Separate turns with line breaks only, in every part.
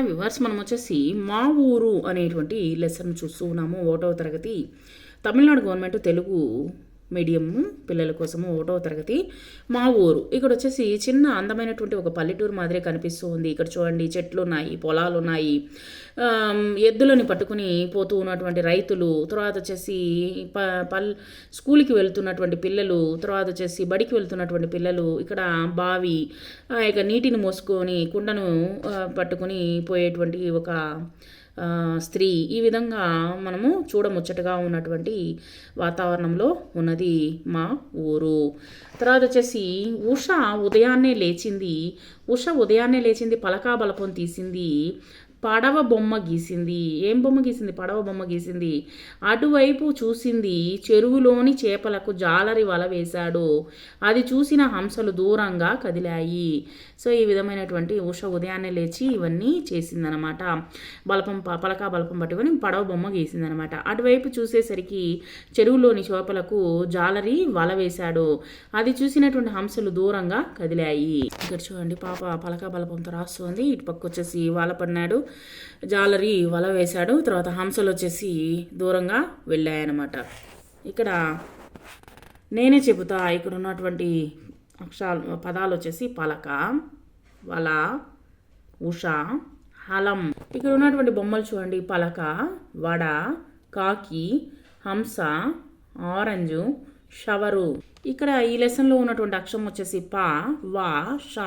Hi viewers మనం వచ్చేసి మా ఊరు అనేటువంటి లెసన్ చూస్తూ ఉన్నాము ఒకటవ తరగతి. తమిళనాడు గవర్నమెంట్ తెలుగు మీడియం పిల్లల కోసము ఒకటవ తరగతి మా ఊరు. ఇక్కడ వచ్చేసి చిన్న అందమైనటువంటి ఒక పల్లెటూరు మాదిరి కనిపిస్తూ ఉంది ఇక్కడ చూడండి చెట్లు ఉన్నాయి పొలాలు ఉన్నాయి ఎద్దులని పట్టుకుని పోతూ ఉన్నటువంటి రైతులు తర్వాత వచ్చేసి ప పల్ స్కూల్కి వెళ్తున్నటువంటి పిల్లలు తర్వాత వచ్చేసి బడికి వెళ్తున్నటువంటి పిల్లలు ఇక్కడ బావి ఆ యొక్క నీటిని మోసుకొని కుండను పట్టుకుని పట్టుకొని పోయేటువంటి ఒక స్త్రీ ఈ విధంగా మనము చూడముచ్చటగా ఉన్నటువంటి వాతావరణంలో ఉన్నది మా ఊరు. తర్వాత వచ్చేసి ఉష ఉదయాన్నే లేచింది. ఉష ఉదయాన్నే లేచింది పలకా బలపం తీసింది. పడవ బొమ్మ గీసింది. ఏం బొమ్మ గీసింది? పడవ బొమ్మ గీసింది. అటువైపు చూసింది చెరువులోని చేపలకు జాలరి వల వేశాడు. అది చూసిన హంసలు దూరంగా కదిలాయి. సో ఈ విధమైనటువంటి ఉష ఉదయాన్నే లేచి ఇవన్నీ చేసిందనమాట. బలపం పలక పలకా బలపం పట్టుకొని పడవ బొమ్మ గీసిందనమాట. అటువైపు చూసేసరికి చెరువులోని చేపలకు జాలరి వల వేశాడు. అది చూసినటువంటి హంసలు దూరంగా కదిలాయి. ఇక్కడ చూడండి పాప పలకా బలపంతో రాస్తుంది. ఇటు పక్క వచ్చేసి వల పడినాడు జాలరి వల వేశాడు. తర్వాత హంసలు వచ్చేసి దూరంగా వెళ్ళాయన్నమాట. ఇక్కడ నేనే చెబుతా ఇక్కడ ఉన్నటువంటి అక్షరాలు పదాలు వచ్చేసి పలక వల ఉష హలం. ఇక్కడ ఉన్నటువంటి బొమ్మలు చూడండి. పలక వడ కాకి హంస ఆరెంజు షవరు. ఇక్కడ ఈ లెసన్లో ఉన్నటువంటి అక్షరం వచ్చేసి ప వా ష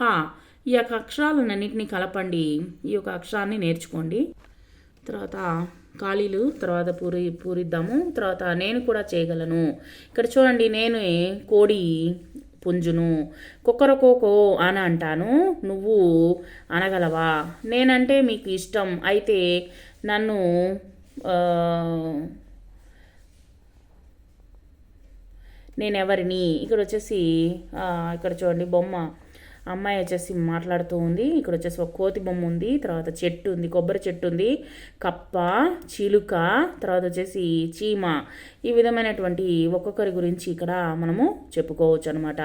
హ. ఈ యొక్క అక్షరాలన్నింటినీ కలపండి. ఈ యొక్క అక్షరాన్ని నేర్చుకోండి. తర్వాత ఖాళీలు తర్వాత పూరి పూరిద్దాము. తర్వాత నేను కూడా చేయగలను. ఇక్కడ చూడండి నేను కోడి పుంజును కుక్కరకోకో అని అంటాను. నువ్వు అనగలవా? నేనంటే మీకు ఇష్టం. అయితే నన్ను నేను ఎవరిని ఇక్కడ వచ్చేసి ఇక్కడ చూడండి బొమ్మ. అమ్మాయి వచ్చేసి మాట్లాడుతూ ఉంది. ఇక్కడ వచ్చేసి ఒక కోతి బొమ్మ ఉంది. తర్వాత చెట్టు ఉంది. కొబ్బరి చెట్టు ఉంది. కప్ప చిలుక తర్వాత వచ్చేసి చీమ. ఈ విధమైనటువంటి ఒక్కొక్కరి గురించి ఇక్కడ మనము చెప్పుకోవచ్చు అనమాట